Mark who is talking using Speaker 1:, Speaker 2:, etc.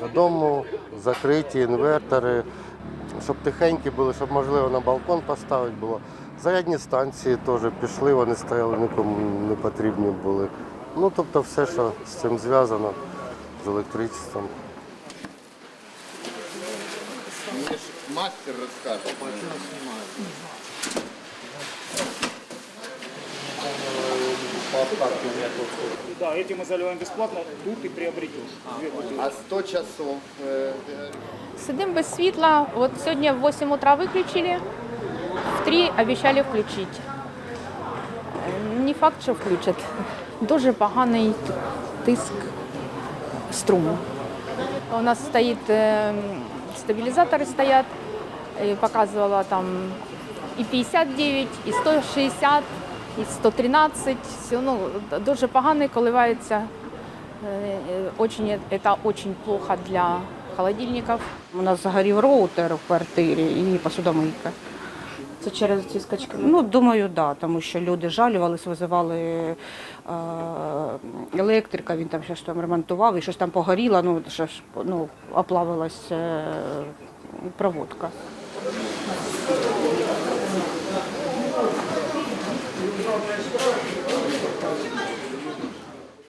Speaker 1: Додому закриті інвертори, щоб тихенькі були, щоб можливо на балкон поставити було. Зарядні станції теж пішли, вони стояли, нікому не потрібні були. Ну, тобто все, що з цим зв'язано, з електричеством.
Speaker 2: Мне ж мастер расскажет.
Speaker 3: Да, эти мы заливаем бесплатно, тут и приобретешь. Две бутылки.
Speaker 2: А 100 часов э, э,
Speaker 4: Сидим без світла. От сьогодні в 8 утра виключили, в 3 обіцяли включити. Е, Не факт, що включать. Дуже поганий тиск струму. У нас стоїть е, стабілізатори стоять, і показувала там і 59, і 160, і 113. Ну, дуже поганий, коливається. Е, е, Очень, это очень плохо для холодильников.
Speaker 5: У нас загорів роутер в квартирі і посудомийка.
Speaker 4: Це через ці скачки.
Speaker 5: Ну, думаю, так, да, тому що люди жалювались, визивали е, електрика, він там щось там ремонтував і щось там погоріло, ну, що ж, ну, оплавилась е, проводка.